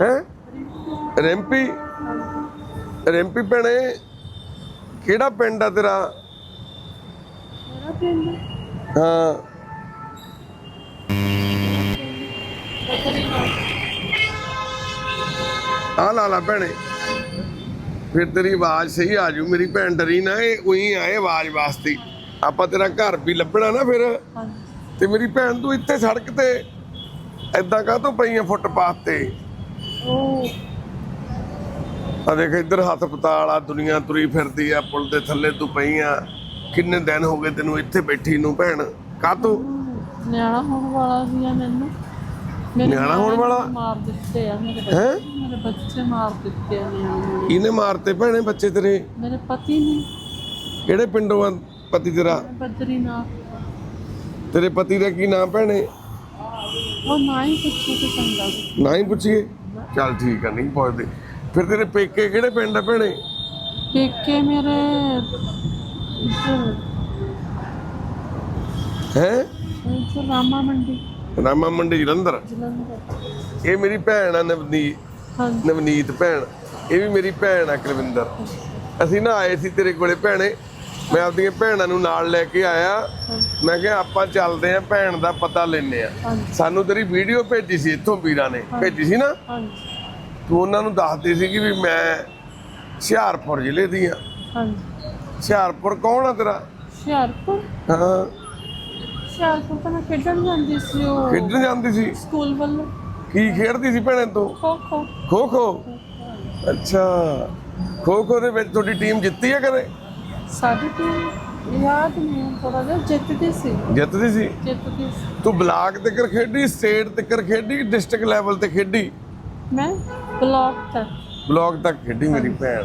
ਹੈ? ਰਿੰਪੀ ਰਿੰਪੀ ਭੈਣੇ ਕਿਹੜਾ ਪਿੰਡ ਆ ਤੇਰਾ? ਮੇਰਾ ਪਿੰਡ ਹਾਂ। ਆ ਲਾ ਲਾ ਭੈਣੇ। ਫਿਰ ਤੇਰੀ ਆਵਾਜ਼ ਸਹੀ ਆ ਜੂ ਮੇਰੀ ਭੈਣ ਡਰੀ ਨਾ ਇਹ ਉਹੀ ਆਏ ਆਵਾਜ਼ ਵਾਸਤੇ। ਆਪਾਂ ਤੇਰਾ ਘਰ ਵੀ ਲੱਭਣਾ ਨਾ ਫਿਰ। ਤੇ ਮੇਰੀ ਭੈਣ ਤੂੰ ਇੱਥੇ ਸੜਕ ਤੇ ਐਦਾਂ ਕਾਹਤੋਂ ਪਈਆਂ ਫੁੱਟਪਾਥ ਤੇ? ਆ ਦੇਖ ਇੱਧਰ ਹਸਪਤਾਲ ਆ ਦੁਨੀਆ ਤੁਰੀ ਫਿਰਦੀ ਆ ਪੁਲ ਦੇ ਥੱਲੇ ਤੂੰ ਪਈ ਆ। ਕਿੰਨੇ ਦਿਨ ਹੋ ਗਏ ਤੈਨੂੰ ਇੱਥੇ ਬੈਠੀ ਨੂੰ ਭੈਣ? ਕਾਹਤੋਂ ਨਿਆਣਾ ਹੋਣ ਵਾਲਾ ਸੀ ਆ ਮੈਨੂੰ। ਮੇਰੇ ਨਿਆਣਾ ਹੋਣ ਵਾਲਾ? ਮਾਰ ਦਿੱਤੇ ਆ ਮੇਰੇ ਬੱਚੇ ਹੈਂ? ਮੇਰੇ ਬੱਚੇ ਮਾਰ ਦਿੱਤੇ ਆ ਨਿਆਣੇ। ਨੇ ਇਹਨੇ ਮਾਰਤੇ ਭੈਣੇ ਬੱਚੇ ਤੇਰੇ? ਮੇਰੇ ਪਤੀ ਨੇ। ਕਿਹੜੇ ਪਿੰਡੋਂ ਆ ਪਤੀ ਤੇਰਾ? ਬਦਰੀਨਾਥ ਤੇਰੇ ਪਤੀ ਦਾ ਕੀ ਨਾਮ ਭੈਣੇ? ਉਹ ਨਾ ਹੀ ਪੁੱਛੋ ਤੇ ਚੰਗਾ। ਸੀ। ਨਾ ਹੀ ਪੁੱਛੀਏ। ਚੱਲ ਠੀਕ ਆ ਨਹੀਂ ਪੁੱਛਦੇ। ਫਿਰ ਤੇਰੇ ਪੇਕੇ ਕਿਹੜੇ ਪਿੰਡ ਆ ਭੈਣੇ? ਪੇਕੇ ਮੇਰੇ ਹੈ? ਰਾਮਾ ਮੰਡੀ। ਰਾਮਾ ਮੰਡੀ ਜਲੰਧਰ? ਇਹ ਮੇਰੀ ਭੈਣ ਆ ਨਵਨੀਤ ਨਵਨੀਤ ਭੈਣ। ਇਹ ਵੀ ਮੇਰੀ ਭੈਣ ਆ ਕੁਲਵਿੰਦਰ। ਅਸੀਂ ਨਾ ਆਏ ਸੀ ਤੇਰੇ ਕੋਲੇ ਭੈਣੇ। ਮੈਂ ਆਪਦੀਆਂ ਭੈਣਾਂ ਨੂੰ ਨਾਲ ਲੈ ਕੇ ਆਇਆ। ਮੈਂ ਕਿਹਾ ਆਪਾਂ ਚੱਲਦੇ ਆਂ ਭੈਣ ਦਾ ਪਤਾ ਲੈਨੇ ਆ ਸਾਨੂੰ ਤੇਰੀ ਵੀਡੀਓ ਭੇਜੀ ਸੀ ਇੱਥੋਂ ਵੀਰਾਂ ਨੇ। ਭੇਜੀ ਸੀ ਨਾ? ਤੂੰ ਉਹਨਾਂ ਨੂੰ ਦੱਸਦੀ ਸੀ ਕਿ ਵੀ ਮੈਂ ਹੁਸ਼ਿਆਰਪੁਰ ਜ਼ਿਲ੍ਹੇ ਦੀ ਆ ਹਾਂਜੀ। ਹੁਸ਼ਿਆਰਪੁਰ ਕੌਣ ਆ ਤੇਰਾ? ਹੁਸ਼ਿਆਰਪੁਰ? ਹਾਂ। ਹੁਸ਼ਿਆਰਪੁਰ ਤਾਂ ਮੈਂ ਖੇਡਣ ਜਾਂਦੀ ਸੀ ਉਹ। ਖੇਡਣ ਜਾਂਦੀ ਸੀ? ਸਕੂਲ ਵੱਲੋਂ। ਕੀ ਖੇਡਦੀ ਸੀ ਭੈਣੇ ਤੂੰ? ਖੋ ਖੋ। ਖੋ ਖੋ? ਅੱਛਾ। ਖੋ ਖੋ ਦੇ ਵਿੱਚ ਤੁਹਾਡੀ ਟੀਮ ਜਿੱਤੀ ਆ ਕਦੇ ਸਾਡੀ ਟੀਮ ਯਾਦ ਨਹੀਂ ਥੋੜਾ ਜਿਹਾ ਜਿੱਤਦੀ ਸੀ। ਜਿੱਤਦੀ ਸੀ? ਜਿੱਤਦੀ ਸੀ। ਤੂੰ ਬਲਾਕ ਤੱਕ ਖੇਡੀ ਸਟੇਟ ਤੱਕ ਖੇਡੀ ਡਿਸਟ੍ਰਿਕਟ ਲੈਵਲ ਤੇ ਖੇਡੀ? ਮੈਂ ਬਲੌਕ ਤੱਕ। ਬਲਾਕ ਤੱਕ ਖੇਡੀ ਮੇਰੀ ਭੈਣ।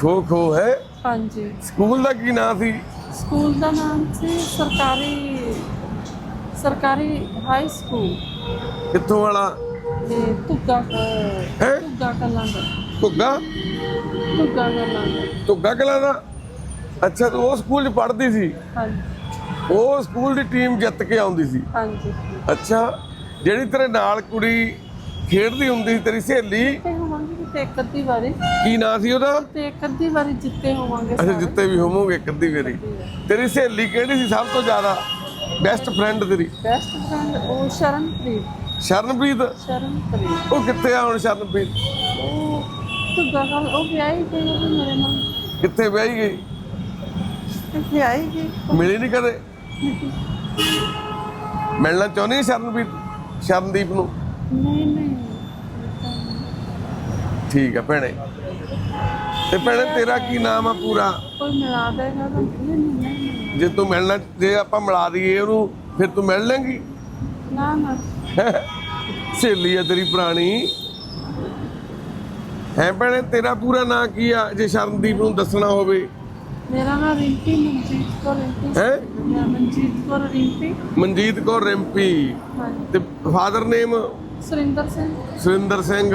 ਖੋ ਖੋ ਹੈ। ਹਾਂਜੀ। ਸਕੂਲ ਦਾ ਕੀ ਨਾਂ ਸੀ? ਸਕੂਲ ਦਾ ਨਾਮ ਸੀ ਸਰਕਾਰੀ ਸਰਕਾਰੀ ਹਾਈ ਸਕੂਲ। ਕਿੱਥੋਂ ਵਾਲਾ? ਤੇ ਤੁੱਗਾ ਹੈ? ਤੁੱਗਾ ਕਲਾਂ ਦਾ। ਘੁੱਗਾ ਕਲਾਂ ਦਾ ਘੁੱਗਾ ਕਲਾ ਦਾ? ਅੱਛਾ ਤੂੰ ਉਹ ਸਕੂਲ 'ਚ ਪੜ੍ਹਦੀ ਸੀ? ਹਾਂਜੀ। ਉਹ ਸਕੂਲ ਦੀ ਟੀਮ ਜਿੱਤ ਕੇ ਆਉਂਦੀ ਸੀ? ਹਾਂਜੀ। ਅੱਛਾ ਜਿਹੜੀ ਤੇਰੇ ਨਾਲ ਕੁੜੀ ਖੇਡਦੀ ਹੁੰਦੀ ਸੀ ਤੇਰੀ ਸਹੇਲੀ? ਤੇ ਹੋਵਾਂਗੇ ਤੇ ਇੱਕ ਅੱਧੀ ਵਾਰੀ। ਕੀ ਨਾਂ ਸੀ ਉਹਦਾ? ਤੇ ਇੱਕ ਅੱਧੀ ਵਾਰੀ ਜਿੱਤੇ ਹੋਵਾਂਗੇ ਅੱਛਾ ਜਿੱਤੇ ਵੀ ਹੋਵੋਗੇ ਇੱਕ ਅੱਧੀ ਵਾਰੀ। ਤੇਰੀ ਸਹੇਲੀ ਕਿਹੜੀ ਸੀ ਸਭ ਤੋਂ ਜ਼ਿਆਦਾ? ਬੈਸਟ ਫਰੈਂਡ ਤੇਰੀ? ਬੈਸਟ ਫਰੈਂਡ ਉਹ ਸ਼ਰਨਪ੍ਰੀਤ। ਸ਼ਰਨਪ੍ਰੀਤ? ਸ਼ਰਨਪ੍ਰੀਤ। ਉਹ ਕਿੱਥੇ ਆ ਹੁਣ ਸ਼ਰਨਪ੍ਰੀਤ? ਉਹ ਵਿਆਹੀ ਗਈ ਉਹ ਵੀ ਮੇਰੇ ਨਾਲ? ਕਿੱਥੇ ਵਿਆਹੀ ਗਈ? ਮਿਲੀ ਨਹੀਂ ਕਦੇ? ਮਿਲਣਾ ਚਾਹੁੰਦੀ ਹੈ ਸ਼ਰਨਪ੍ਰੀਤ ਸ਼ਰਨਦੀਪ ਨੂੰ? ਨਹੀਂ ਨਹੀਂ। ਠੀਕ ਆ ਭੈਣੇ। ਤੇ ਭੈਣੇ ਤੇਰਾ ਕੀ ਨਾਮ ਆ ਪੂਰਾ? ਕੋਈ ਮਿਲਾ ਦੇਗਾ ਤਾਂ ਨਹੀਂ ਨਹੀਂ। ਜੇ ਤੂੰ ਮਿਲਣਾ ਜੇ ਆਪਾਂ ਮਿਲਾ ਦਈਏ ਉਹਨੂੰ ਫਿਰ ਤੂੰ ਮਿਲ ਲੈਂਗੀ? ਨਾ ਨਾ। ਸਹੇਲੀ ਆ ਤੇਰੀ ਪੁਰਾਣੀ। ਹੈ ਭੈਣੇ ਤੇਰਾ ਪੂਰਾ ਨਾਂ ਕੀ ਆ? ਜੇ ਸ਼ਰਨਦੀਪ ਨੂੰ ਦੱਸਣਾ ਹੋਵੇ। ਮੇਰਾ ਨਾਮ ਰਿੰਪੀ ਮਨਜੀਤ ਕੌਰ ਰਿੰਪੀ। ਹੈ? ਮਨਜੀਤ ਕੌਰ ਰਿੰਪੀ। ਮਨਜੀਤ ਕੌਰ ਰਿੰਪੀ। ਹਾਂਜੀ। ਤੇ ਫਾਦਰ ਨੇਮ? ਸੁਰਿੰਦਰ ਸਿੰਘ। ਸੁਰਿੰਦਰ ਸਿੰਘ।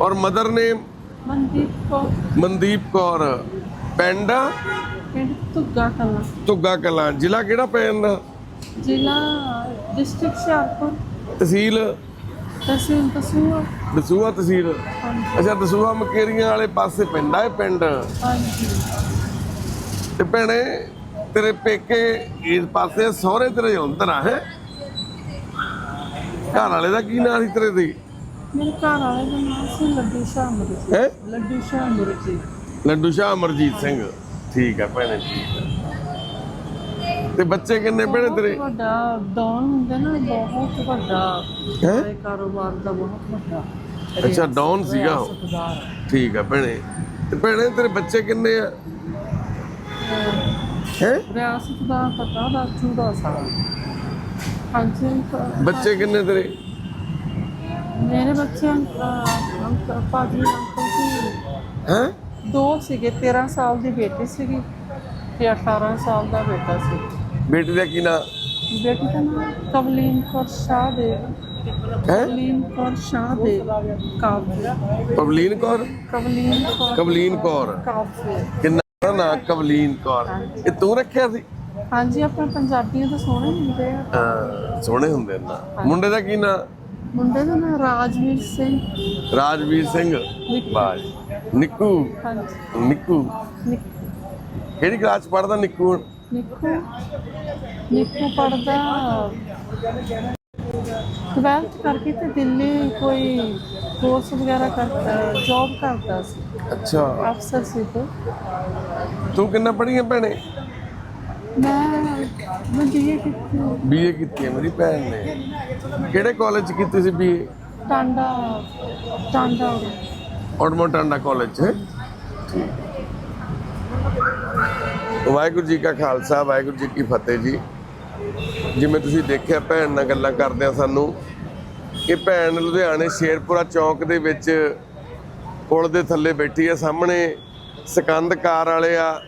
ਔਰ ਮਦਰ ਨੇਮ? ਮਨਦੀਪ ਕੌਰ। ਮਨਦੀਪ ਕੌਰ। ਪਿੰਡ? ਪਿੰਡ ਤੁੱਗਾ ਕਲਾਂ। ਧੁੱਗਾ ਕਲਾਂ। ਜ਼ਿਲ੍ਹਾ ਕਿਹੜਾ ਪੈ ਜਾਂਦਾ ਜ਼ਿਲ੍ਹਾ ਡਿਸਟ੍ਰਿਕਟ ਹੁਸ਼ਿਆਰਪੁਰ। ਤਹਿਸੀਲ? ਤਹਿਸੀਲ ਦਸੂਆ ਤਹਿਸੀਲ। ਹਾਂਜੀ। ਅੱਛਾ ਦਸੂਹਾ ਮਕੇਰੀਆਂ ਵਾਲੇ ਪਾਸੇ ਪੈਂਦਾ ਹੈ ਪਿੰਡ? ਹਾਂਜੀ। ਤੇ ਭੈਣੇ ਤੇਰੇ ਪੇਕੇ ਇਸ ਪਾਸੇ ਸਹੁਰੇ ਤੇਰੇ ਉਧਰ ਆ ਹੈ? ਘਰ ਵਾਲੇ ਦਾ ਕੀ ਨਾਂ ਸੀ ਤੇਰੇ ਦੀ? ਮੇਰੇ ਘਰ ਵਾਲੇ ਦਾ ਨਾਮ ਸੀ ਲੱਡੂ ਸ਼ਾਹ ਅਮਰਜੀਤ। ਹੈ? ਲੱਡੂ ਸ਼ਾਹ ਅਮਰਜੀਤ। ਲੱਡੂ ਸ਼ਾਹ ਅਮਰਜੀਤ ਸਿੰਘ। ਠੀਕ ਆ ਭੈਣੇ ਠੀਕ ਆ। ਤੇ ਬੱਚੇ ਕਿੰਨੇ ਭੈਣੇ ਤੇਰੇ? ਵੱਡਾ ਡੌਨ ਹੁੰਦਾ ਨਾ ਬਹੁਤ ਵੱਡਾ। ਹੈਂ? ਕਾਰੋਬਾਰ ਦਾ ਬਹੁਤ ਵੱਡਾ। ਅੱਛਾ ਡੌਨ ਸੀਗਾ ਉਹ। ਰਿਆਸਤਦਾਰ ਠੀਕ ਆ ਭੈਣੇ। ਤੇ ਭੈਣੇ ਤੇਰੇ ਬੱਚੇ ਕਿੰਨੇ ਆ? ਹੈ? ਰਿਆਸਤਦਾਰ ਪਤਾ ਦਾ ਚੂੜਾ ਸਾਰਾ ਹਾਂਜੀ ਅੰਕ- ਬੱਚੇ ਕਿੰਨੇ ਤੇਰੇ? ਮੇਰੇ ਬੱਚੇ ਪਾਜੀ ਅੰਕਲ ਸੀ ਹੈ? ਦੋ ਸੀਗੇ 13 ਸਾਲ ਦੀ ਬੇਟੀ ਸੀਗੀ ਤੇ 18 ਸਾਲ ਦਾ ਬੇਟਾ ਸੀ। ਬੇਟੀ ਦਾ ਕੀ ਨਾਂ? ਬੇਟੀ ਦਾ ਨਾਮ ਕਵਲੀਨ ਕੌਰ ਸ਼ਾਹ ਦੇ। ਹੈ? ਕਵਲੀਨ ਕੌਰ ਸ਼ਾਹ ਦੇ ਕਾਵਿ ਪਵਲੀਨ ਕੌਰ? ਕਵਲੀਨ ਕੌਰ ਕਵਲੀਨ ਕੌਰ। ਕਾਵਿ ਕਿੰਨਾ ਨਾਂ ਕਵਲੀਨ ਕੌਰ। ਇਹ ਤੂੰ ਰੱਖਿਆ ਸੀ? ਹਾਂਜੀ ਆਪਣੇ ਪੰਜਾਬੀਆਂ ਤਾਂ ਸੋਹਣੇ ਹੁੰਦੇ ਆ। ਹਾਂ ਸੋਹਣੇ ਹੁੰਦੇ ਨਾ। ਮੁੰਡੇ ਦਾ ਕੀ ਨਾਂ? ਮੁੰਡੇ ਦਾ ਨਾਮ ਰਾਜਵੀਰ ਸਿੰਘ। ਰਾਜਵੀਰ ਸਿੰਘ। ਬਾਜ ਨਿੱਕੂ। ਹਾਂਜੀ। ਨਿੱਕੂ। ਨਿੱਕੂ। ਕਿਹੜੀ ਕਲਾਸ ਪੜਦਾ ਨਿੱਕੂ ਨਿੱਕੂ ਨਿੱਕੂ ਪੜਦਾ 12th ਕਰਕੇ ਤੇ ਦਿੱਲੀ ਕੋਈ ਕੋਰਸ ਵਗੈਰਾ ਕਰਦਾ ਜੌਬ ਕਰਦਾ ਸੀ। ਅੱਛਾ। ਅਫਸਰ ਸੀ ਤੇ ਤੂੰ ਕਿੰਨਾ ਪੜ੍ਹੀ ਹੈ ਭੈਣੇ? ਮੈਂ ਮੈਂ ਬੀਏ ਕੀਤੀ ਬੀਏ ਕੀਤੀ ਹੈ ਮੇਰੀ ਭੈਣ ਨੇ। ਕਿਹੜੇ ਕਾਲਜ ਕੀਤੀ ਸੀ ਬੀਏ ਟਾਂਡਾ ਟਾਂਡਾ। ਔਟਮੋਟਾਂਡਾ ਕਾਲਜ ਚ। ਵਾਹਿਗੁਰੂ ਜੀ ਕਾ ਖਾਲਸਾ, ਵਾਹਿਗੁਰੂ ਜੀ ਕੀ ਫਤਿਹ ਜੀ। ਜਿਵੇਂ ਤੁਸੀਂ ਦੇਖਿਆ, ਭੈਣ ਨਾਲ ਗੱਲਾਂ ਕਰਦੇ ਆ ਸਾਨੂੰ ਇਹ ਭੈਣ ਲੁਧਿਆਣੇ ਸ਼ੇਰਪੁਰਾ ਚੌਂਕ ਦੇ ਵਿੱਚ ਪੁਲ ਦੇ ਥੱਲੇ ਬੈਠੀ ਆ, ਸਾਹਮਣੇ ਸਕੰਦ ਕਾਰ ਵਾਲੇ ਆ।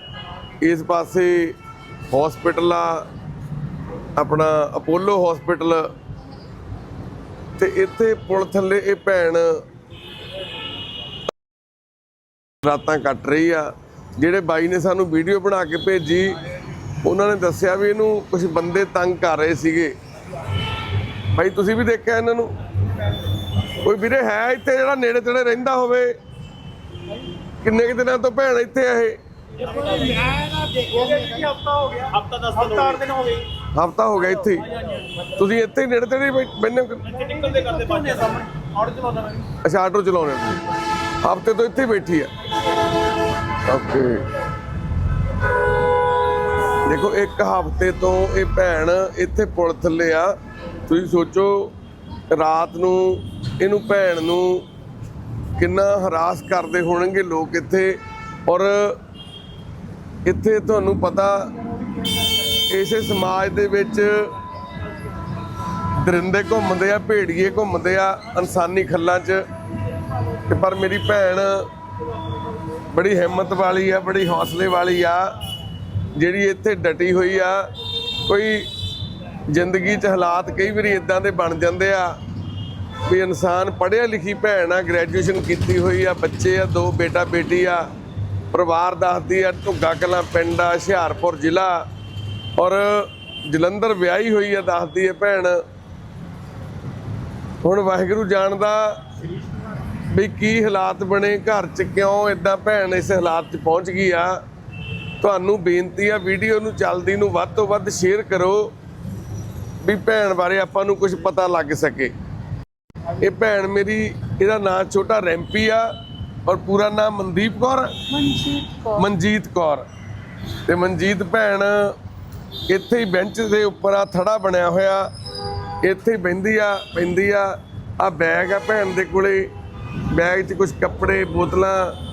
ਇਸ ਪਾਸੇ ਹਸਪੀਟਲ ਆ, ਆਪਣਾ ਅਪੋਲੋ ਹਸਪੀਟਲ ਤੇ ਇੱਥੇ ਪੁਲ ਥੱਲੇ ਇਹ ਭੈਣ ਰਾਤਾਂ ਕੱਟ ਰਹੀ ਆ। ਜਿਹੜੇ ਬਾਈ ਨੇ ਸਾਨੂੰ ਵੀਡੀਓ ਬਣਾ ਕੇ ਭੇਜੀ, ਉਹਨਾਂ ਨੇ ਦੱਸਿਆ ਵੀ ਇਹਨੂੰ ਕੁਝ ਬੰਦੇ ਤੰਗ ਕਰ ਰਹੇ ਸੀਗੇ। ਭਾਈ ਤੁਸੀਂ ਵੀ ਦੇਖਿਆ ਇਹਨਾਂ ਨੂੰ? ਕੋਈ ਵੀਰੇ ਹੈ ਇੱਥੇ ਜਿਹੜਾ ਨੇੜੇ ਤੇੜੇ ਰਹਿੰਦਾ ਹੋਵੇ? ਕਿੰਨੇ ਕੁ ਦਿਨਾਂ ਤੋਂ ਭੈਣ ਇੱਥੇ ਆ ਇਹ? ਹਫਤਾ ਹੋ ਗਿਆ ਇੱਥੇ। ਤੁਸੀਂ ਇੱਥੇ ਹੀ ਨੇੜੇ ਤੇੜੇ ਬੈਠੇ ਅੱਛਾ, ਆਟੋ ਚਲਾਉਣੇ ਹਫ਼ਤੇ ਤੋਂ ਇੱਥੇ ਬੈਠੀ ਆ। ਓਕੇ। ਦੇਖੋ, ਇੱਕ ਹਫ਼ਤੇ ਤੋਂ ਇਹ ਭੈਣ ਇੱਥੇ ਪੁਲ ਥੱਲੇ ਆ। ਤੁਸੀਂ ਸੋਚੋ, ਰਾਤ ਨੂੰ ਇਹਨੂੰ ਭੈਣ ਨੂੰ ਕਿੰਨਾ ਹਰਾਸ ਕਰਦੇ ਹੋਣਗੇ ਲੋਕ ਇੱਥੇ। ਔਰ ਇੱਥੇ ਤੁਹਾਨੂੰ ਪਤਾ, ਇਸੇ ਸਮਾਜ ਦੇ ਵਿੱਚ ਦਰਿੰਦੇ ਘੁੰਮਦੇ ਆ, ਭੇੜੀਏ ਘੁੰਮਦੇ ਆ, ਇਨਸਾਨੀ ਖੱਲਾਂ 'ਚ। ਪਰ ਮੇਰੀ ਭੈਣ ਬੜੀ ਹਿੰਮਤ ਵਾਲੀ ਆ, ਬੜੀ ਹੌਸਲੇ ਵਾਲੀ ਆ। ਜਿਹੜੀ ਇੱਥੇ ਡਟੀ ਹੋਈ ਆ, ਕੋਈ ਜ਼ਿੰਦਗੀ 'ਚ ਹਾਲਾਤ ਕਈ ਵਾਰੀ ਇਦਾਂ ਦੇ ਬਣ ਜਾਂਦੇ ਆ ਵੀ ਇਨਸਾਨ ਪੜ੍ਹਿਆ ਲਿਖੀ ਭੈਣ ਆ ਗ੍ਰੈਜੂਏਸ਼ਨ ਕੀਤੀ ਹੋਈ ਆ, ਬੱਚੇ ਆ, ਦੋ ਬੇਟਾ ਬੇਟੀ ਆ, ਪਰਿਵਾਰ ਦੱਸਦੀ ਆ, ਢੁੱਗਾ ਕਲਾਂ ਪਿੰਡ ਆ, ਹੁਸ਼ਿਆਰਪੁਰ ਜ਼ਿਲ੍ਹਾ। ਔਰ ਜਲੰਧਰ ਵਿਆਹੀ ਹੋਈ ਆ, ਦੱਸਦੀ ਹੈ ਭੈਣ। ਹੁਣ ਵਾਹਿਗੁਰੂ ਜਾਣਦਾ ਵੀ ਕੀ ਹਾਲਾਤ ਬਣੇ ਘਰ 'ਚ ਕਿਉਂ ਇਦਾਂ ਭੈਣ ਇਸ ਹਾਲਾਤ 'ਚ ਪਹੁੰਚ ਗਈ ਆ? ਤੁਹਾਨੂੰ ਬੇਨਤੀ ਆ ਵੀਡੀਓ ਨੂੰ ਚੱਲਦੀ ਨੂੰ ਵੱਧ ਤੋਂ ਵੱਧ ਸ਼ੇਅਰ ਕਰੋ ਵੀ ਭੈਣ ਬਾਰੇ ਆਪਾਂ ਨੂੰ ਕੁਝ ਪਤਾ ਲੱਗ ਸਕੇ। ਇਹ ਭੈਣ ਮੇਰੀ ਇਹਦਾ ਨਾਂ ਛੋਟਾ ਰੈਂਪੀ ਆ ਔਰ ਪੂਰਾ ਨਾਮ ਮਨਦੀਪ ਕੌਰ? ਮਨਜੀਤ ਕੌਰ। ਮਨਜੀਤ ਕੌਰ। ਤੇ ਮਨਜੀਤ ਭੈਣ ਇੱਥੇ ਹੀ ਬੈਂਚ ਦੇ ਉੱਪਰ ਆ ਥੜਾ ਬਣਿਆ ਹੋਇਆ। ਇੱਥੇ ਹੀ ਬਹਿੰਦੀ ਆ ਪੈਂਦੀ ਆ। ਆ ਬੈਗ ਆ ਭੈਣ ਦੇ ਕੋਲੇ। ਬੈਗ 'ਚ ਕੁਝ ਕੱਪੜੇ ਬੋਤਲਾਂ